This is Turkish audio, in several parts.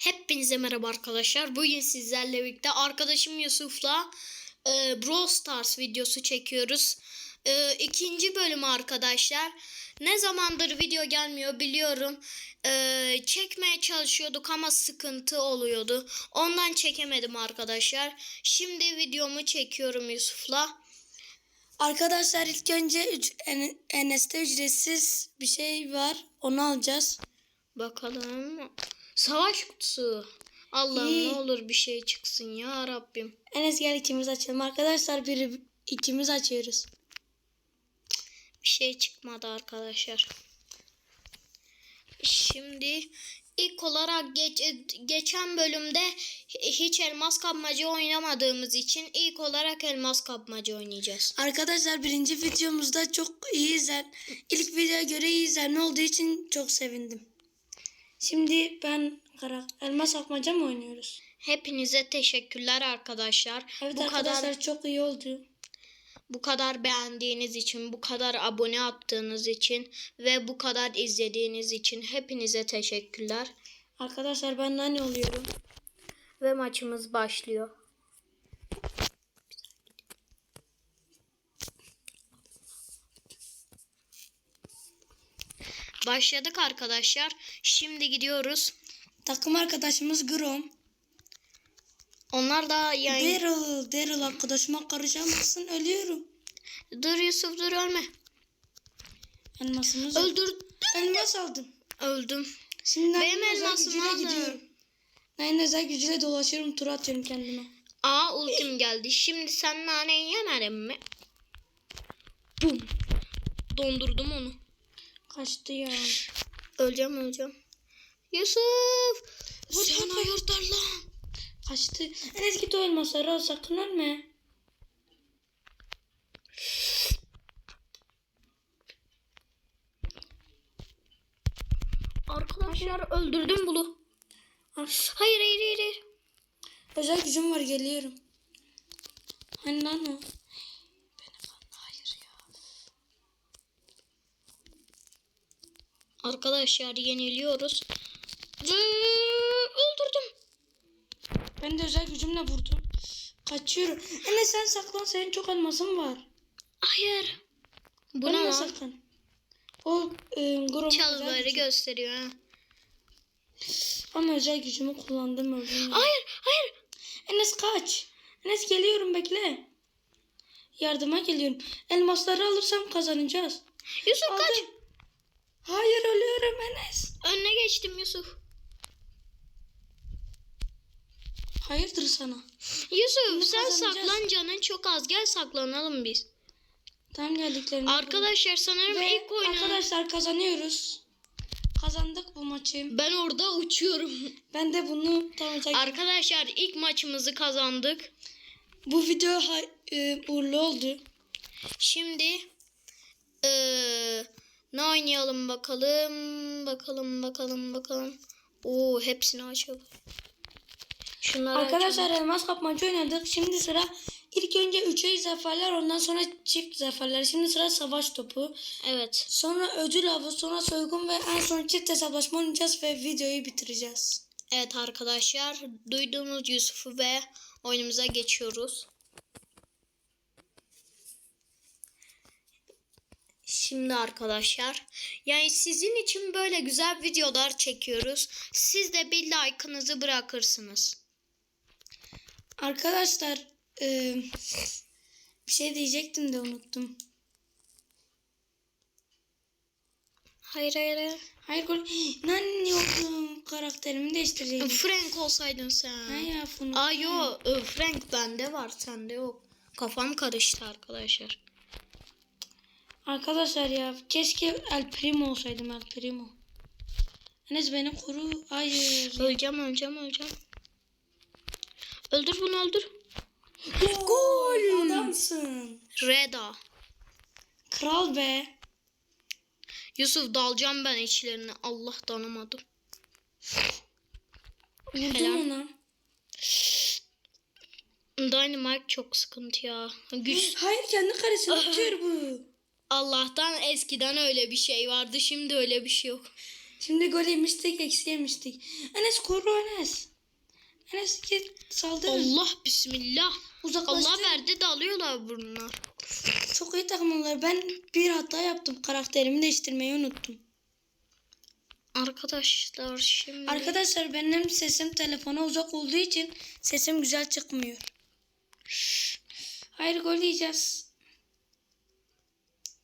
Hepinize merhaba arkadaşlar. Bugün sizlerle birlikte arkadaşım Yusuf'la e, Brawl Stars videosu çekiyoruz. E, ikinci bölümü arkadaşlar. Ne zamandır video gelmiyor biliyorum. E, çekmeye çalışıyorduk ama sıkıntı oluyordu. Ondan çekemedim arkadaşlar. Şimdi videomu çekiyorum Yusuf'la. Arkadaşlar ilk önce Enes'te ücretsiz bir şey var. Onu alacağız. Bakalım. Savaş kutusu. Allah'ım ne olur bir şey çıksın ya Rabbim. Enes gel ikimiz açalım. Arkadaşlar biri ikimiz açıyoruz. bir şey çıkmadı arkadaşlar. Şimdi ilk olarak geç, geçen bölümde hiç elmas kapmaca oynamadığımız için ilk olarak elmas kapmaca oynayacağız. Arkadaşlar birinci videomuzda çok iyi izlen. İlk videoya göre iyi izlenme olduğu için çok sevindim. Şimdi ben kara elmas akmaca mı oynuyoruz? Hepinize teşekkürler arkadaşlar. Evet bu arkadaşlar kadar çok iyi oldu. bu kadar beğendiğiniz için, bu kadar abone attığınız için ve bu kadar izlediğiniz için hepinize teşekkürler. Arkadaşlar ben nane oluyorum. Ve maçımız başlıyor. Başladık arkadaşlar. Şimdi gidiyoruz. Takım arkadaşımız Grom. Onlar da yani... Daryl, Daryl arkadaşıma karışamazsın ölüyorum. Dur Yusuf dur ölme. Elmasımız Öldür. Elmas aldım. Öldüm. Şimdi Benim elmasımı aldım. gidiyorum. Nain'in özel gücüyle dolaşıyorum tur atıyorum kendime. Aa ultim geldi. Şimdi sen naneyi yemedin mi? Bum. Dondurdum onu. Kaçtı ya. Öleceğim öleceğim. Yusuf. Vur, sen vur, hayırdır lan? Kaçtı. Enes git o elmasları al sakın ölme. Arkadaşlar öldürdüm bunu. Hayır hayır hayır. hayır. Özel gücüm var geliyorum. Hani lan o? Hayır ya. Arkadaşlar yeniliyoruz. Ve öldürdüm. Ben de özel gücümle vurdum. Kaçıyorum. Enes sen saklan senin çok elmasın var. Hayır. Bu ne saklan. O e, Çalıları gücü. gösteriyor ha. Ama özel gücümü kullandım öldüm. Hayır hayır. Enes kaç. Enes geliyorum bekle. Yardıma geliyorum. Elmasları alırsam kazanacağız. Yusuf kaç. Hayır ölüyorum Enes. Önüne geçtim Yusuf. Hayırdır sana? Yusuf Bunu sen saklan canın çok az. Gel saklanalım biz. Tam geldiklerini. Arkadaşlar sanırım Ve ilk oyunu. arkadaşlar kazanıyoruz. Kazandık bu maçı. Ben orada uçuyorum. Ben de bunu tam Arkadaşlar ilk maçımızı kazandık. Bu video e, uğurlu oldu. Şimdi ne oynayalım bakalım. Bakalım bakalım bakalım. Oo hepsini açalım. Şunları açalım. Arkadaşlar elmas kapmaca oynadık. Şimdi sıra ilk önce üçe zaferler ondan sonra çift zaferler. Şimdi sıra savaş topu. Evet. Sonra ödül avı, sonra soygun ve en son çift hesaplaşma oynayacağız ve videoyu bitireceğiz. Evet arkadaşlar duyduğunuz Yusuf'u ve oyunumuza geçiyoruz. Şimdi arkadaşlar yani sizin için böyle güzel videolar çekiyoruz. Siz de bir like'ınızı bırakırsınız. Arkadaşlar e, bir şey diyecektim de unuttum. Hayır hayır hayır. Hayır gol. Lan yoktum. Karakterimi değiştirecektim. Frank olsaydın sen. Hayır yo e, Frank bende var sende yok. Kafam karıştı arkadaşlar. Arkadaşlar ya keşke El Primo olsaydım El Primo. Enes beni koru. Hayır. Öleceğim öleceğim öleceğim. Öldür bunu öldür. Gol. Adamsın. Reda. Kral be. Yusuf dalacağım ben içlerine. Allah danamadım. Vurdum ona. Dynamite çok sıkıntı ya. Güç. Hayır kendi karesini atıyor bu. Allah'tan eskiden öyle bir şey vardı. Şimdi öyle bir şey yok. Şimdi gol yemiştik, eksi yemiştik. Enes koru Enes. Enes git saldır. Allah bismillah. Uzaklaştır. Allah verdi de alıyorlar bunlar. Çok iyi takımlar. Ben bir hata yaptım. Karakterimi değiştirmeyi unuttum. Arkadaşlar şimdi. Arkadaşlar benim sesim telefona uzak olduğu için sesim güzel çıkmıyor. Hayır gol yiyeceğiz.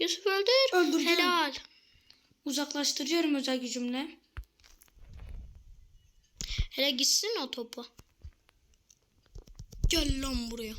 Yusuf öldür. Öldürdüm. Helal. Uzaklaştırıyorum özel gücümle. Hele gitsin o topa. Gel lan buraya.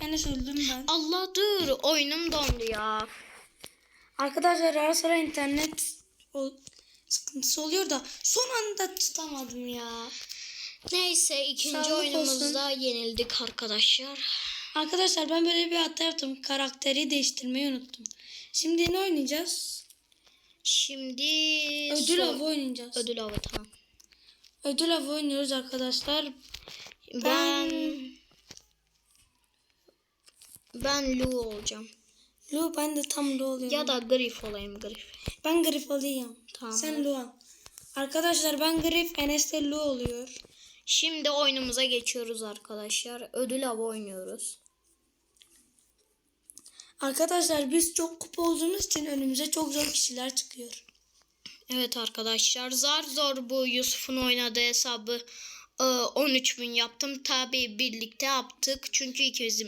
Enes öldüm ben. Allah dur. Oyunum dondu ya. Arkadaşlar ara sıra internet o, sıkıntısı oluyor da son anda tutamadım ya. Neyse ikinci Sağlık oyunumuzda yenildik arkadaşlar. Arkadaşlar ben böyle bir hata yaptım. Karakteri değiştirmeyi unuttum. Şimdi ne oynayacağız? Şimdi Ödül so- avı oynayacağız. Ödül, Ödül avı tamam. avı oynuyoruz arkadaşlar. Ben ben Lu olacağım. Lu ben de tam Lu oluyorum. Ya da Grif olayım Grif. Ben Grif olayım. Tamam. Sen Lu ol. Arkadaşlar ben Grif, Enes de Lu oluyor. Şimdi oyunumuza geçiyoruz arkadaşlar. Ödül avı oynuyoruz. Arkadaşlar biz çok kupa olduğumuz için önümüze çok zor kişiler çıkıyor. Evet arkadaşlar zar zor bu Yusuf'un oynadığı hesabı e, 13 bin yaptım. Tabi birlikte yaptık. Çünkü ikimiz,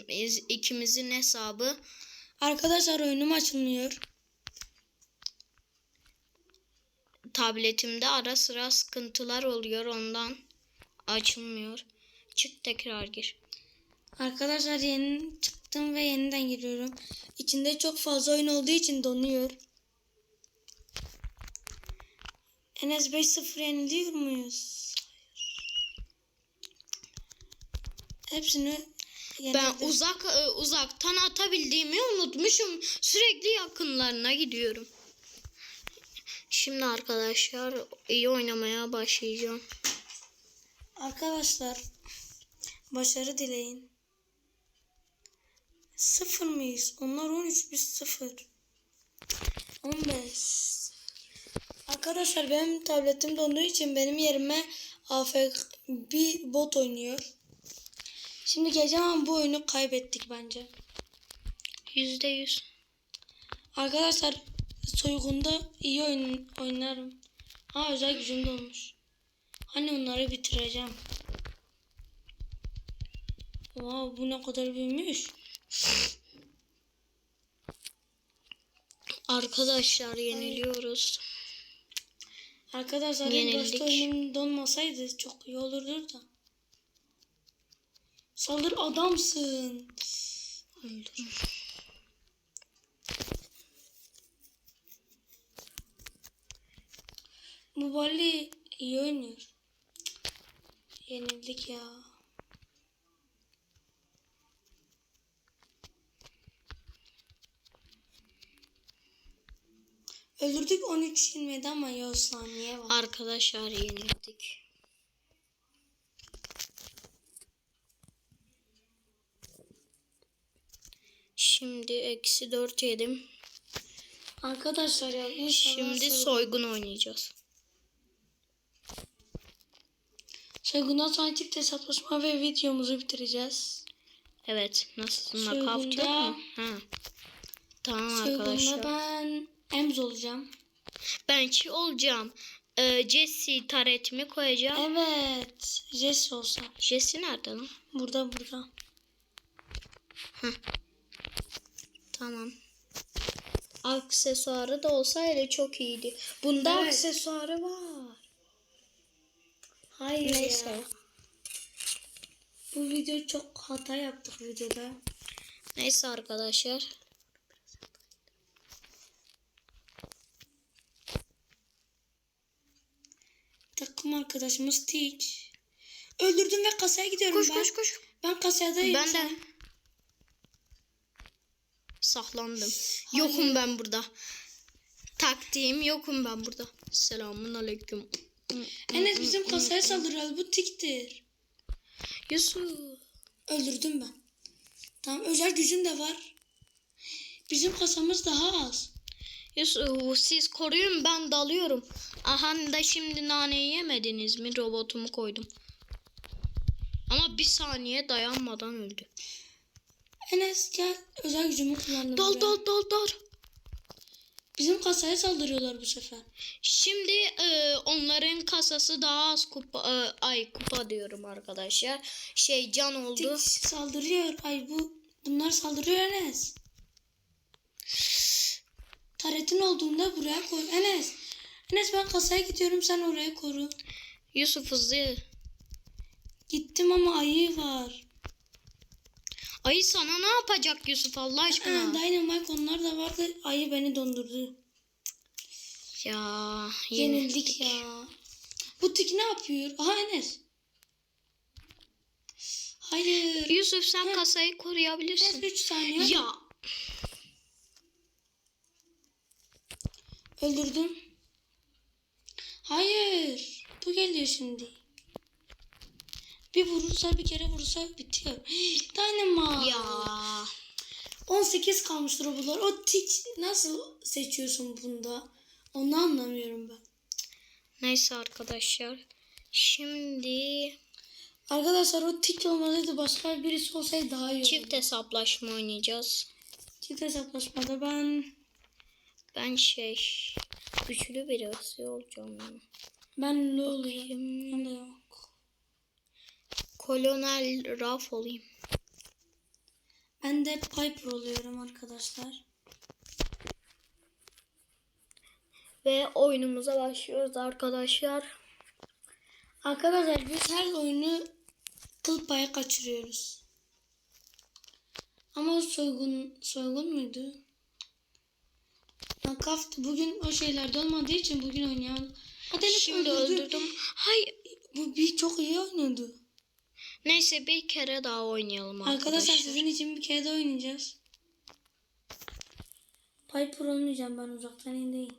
ikimizin hesabı Arkadaşlar oyunum açılmıyor. tabletimde ara sıra sıkıntılar oluyor ondan açılmıyor. Çık tekrar gir. Arkadaşlar yeni çıktım ve yeniden giriyorum. İçinde çok fazla oyun olduğu için donuyor. Enes 5-0 yeniliyor muyuz? Hepsini Ben yenildim. uzak e, uzaktan atabildiğimi unutmuşum. Sürekli yakınlarına gidiyorum. Şimdi arkadaşlar iyi oynamaya başlayacağım. Arkadaşlar başarı dileyin. Sıfır mıyız? Onlar 13 biz sıfır. 15. Arkadaşlar benim tabletim donduğu için benim yerime AFK bir bot oynuyor. Şimdi geleceğim ama bu oyunu kaybettik bence. Yüzde yüz. Arkadaşlar soygunda iyi oyun oynarım. Ha özel gücüm dolmuş. Hani onları bitireceğim. Wow, bu ne kadar büyümüş. Arkadaşlar yeniliyoruz. Arkadaşlar Yenildik. oyunum donmasaydı çok iyi olurdu da. Saldır adamsın. Bu Bali iyi oynuyor. Yenildik ya. Öldürdük 13 yenmedi ama ya saniye var. Arkadaşlar yenildik. Şimdi eksi dört yedim. Arkadaşlar ya Şimdi soy- soygun oynayacağız. soygundan sonra çift hesaplaşma ve videomuzu bitireceğiz. Evet. Nasıl? Soygunda- yok mu? Ha. Tamam arkadaşlar. Soygunda ben Emz olacağım. Ben çi olacağım. Ee, Jesse taretimi koyacağım. Evet. Jesse olsa. Jesse nerede lan? Burada burada. Tamam. Aksesuarı da olsaydı çok iyiydi. Bunda Evet. aksesuarı var. Hayır Neyse. ya. Bu video çok hata yaptık videoda. Neyse arkadaşlar. Takım arkadaşımız Stitch. Öldürdüm ve kasaya gidiyorum Koş ben. koş koş. Ben kasadayım. Ben de. an. Saklandım. Yokum ben burada. Taktiğim yokum ben burada. Selamun aleyküm. Enes bizim kasaya saldırıyor. Bu tiktir. Yusuf. Öldürdüm ben. Tamam özel gücüm de var. Bizim kasamız daha az. Yusuf siz koruyun ben dalıyorum. Aha da şimdi naneyi yemediniz mi? Robotumu koydum. Ama bir saniye dayanmadan öldü. Enes gel özel gücümü kullandım. Dal buraya. dal dal dal. Bizim kasaya saldırıyorlar bu sefer. Şimdi e, onların kasası daha az kupa e, ay kupa diyorum arkadaşlar. Şey can oldu. Tik saldırıyor. Ay bu bunlar saldırıyor Enes. Taretin olduğunda buraya koy. Enes. Enes ben kasaya gidiyorum sen oraya koru. Yusuf hızlı. Gittim ama ayı var. Ayı sana ne yapacak Yusuf Allah aşkına? Dynamite onlar da vardı. Ayı beni dondurdu. Ya Yenildik ya. Bu tik ne yapıyor? Aha Enes. Hayır. Yusuf sen Ha. kasayı Enes koruyabilirsin. 3 saniye. Ya Öldürdüm. Hayır. Bu geliyor şimdi. Bir vurursa bir kere vurursa bitiyor. Dynamite. ya 18 kalmıştır bunlar. O tik nasıl seçiyorsun bunda? Onu anlamıyorum ben. neyse arkadaşlar. Şimdi Arkadaşlar o tik olmalıydı. Başka birisi olsaydı daha iyi olurdu. çift hesaplaşma oynayacağız. Çift hesaplaşmada ben Ben şey güçlü birisi olacağım. ya. ben ne oluyor? Ben de yok. Kolonel Raf olayım. Ben de Piper oluyorum arkadaşlar. Ve oyunumuza başlıyoruz arkadaşlar. Arkadaşlar biz her oyunu kıl payı kaçırıyoruz. Ama o soygun soygun muydu? Minecraft bugün o şeylerde olmadığı için bugün oynayalım. Hadi Şimdi öldürdü. öldürdüm. Hay Bu bir çok iyi oynadı. neyse bir kere daha oynayalım arkadaşlar. Arkadaşlar sizin için bir kere de oynayacağız. Piper olmayacağım ben uzaktan indeyim.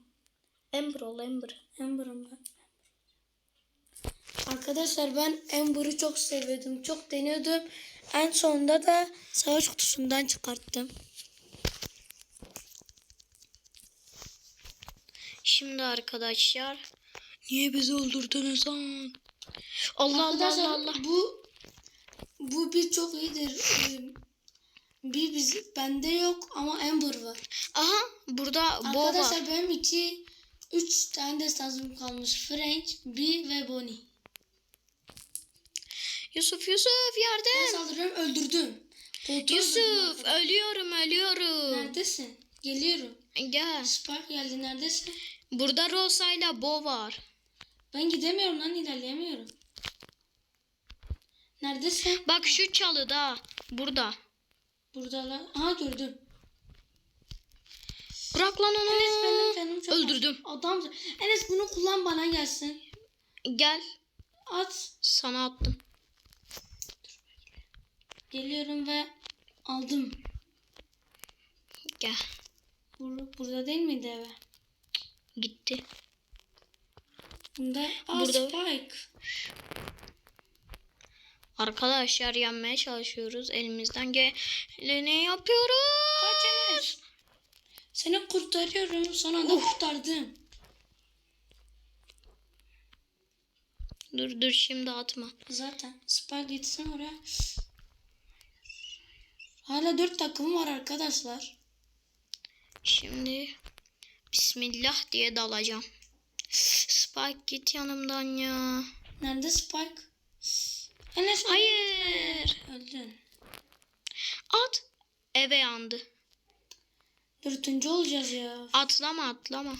Ember ol Ember. Amber'ım ben. Arkadaşlar ben Amber'ı çok seviyordum. Çok deniyordum. En sonunda da savaş kutusundan çıkarttım. Şimdi arkadaşlar. Niye bizi öldürdünüz lan? Allah Allah Arkadaşlar Allah Allah. bu bu bir çok iyidir. Ee, Bir biz bende yok ama Amber var. Aha burada Bo var. Arkadaşlar benim iki üç tane destansım kalmış. French, Bee ve Bonnie. Yusuf Yusuf Ben yardım. saldırıyorum öldürdüm. Öldürdüm Yusuf arkadaşlar. ölüyorum ölüyorum. Neredesin? Geliyorum. Gel. Spark geldi neredesin? Burada Rosa ile Bo var. Ben gidemiyorum lan ilerleyemiyorum. Neredesin? Bak şu çalıda. Burada. Burada lan. Aha gördüm. Bırak lan onu. Enes benim canım çok Öldürdüm. Adam. Enes bunu kullan bana gelsin. Gel. At. Sana attım. Geliyorum ve aldım. Gel. Bur burada değil miydi eve? Gitti. Bunda. Aa Burada. Spike. Arkadaşlar yenmeye çalışıyoruz. Elimizden geleni yapıyoruz. Kaç Enes. Seni kurtarıyorum. Son anda kurtardım. Dur dur şimdi atma. Zaten. Spike gitsin oraya. Hala dört takım var arkadaşlar. Şimdi Bismillah diye dalacağım. Spike git yanımdan ya. Nerede Spike? Enes Hayır. öldün. At. Eve yandı. Dörtüncü olacağız ya. Atlama atlama.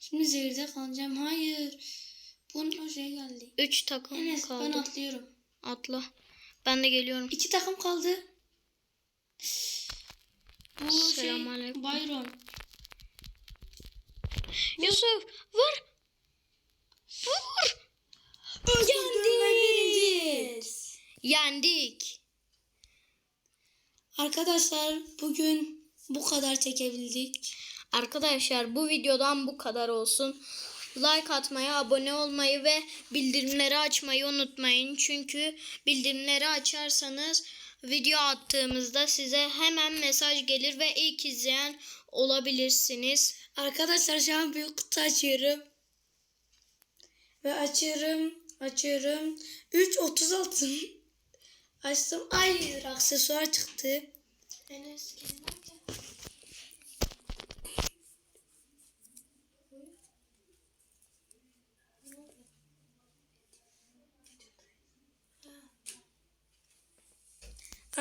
Şimdi zehirde kalacağım. Hayır. Bunun o şey geldi. Üç takım Enes ben kaldı. atlıyorum. Atla. Ben de geliyorum. İki takım kaldı. Bu şey Selamünaleyküm. Byron. Yusuf vur. Vur. Yendik. Yendik. Arkadaşlar bugün bu kadar çekebildik. Arkadaşlar bu videodan bu kadar olsun. Like atmayı, abone olmayı ve bildirimleri açmayı unutmayın. Çünkü bildirimleri açarsanız video attığımızda size hemen mesaj gelir ve ilk izleyen olabilirsiniz. Arkadaşlar şu an büyük kutu açıyorum. Ve açıyorum. Açıyorum. 3.36 Açtım. Ay aksesuar çıktı. Enes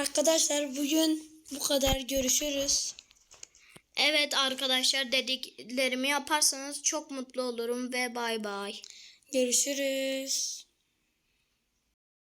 Arkadaşlar bugün bu kadar. Görüşürüz. Evet arkadaşlar dediklerimi yaparsanız çok mutlu olurum ve bay bay. Görüşürüz.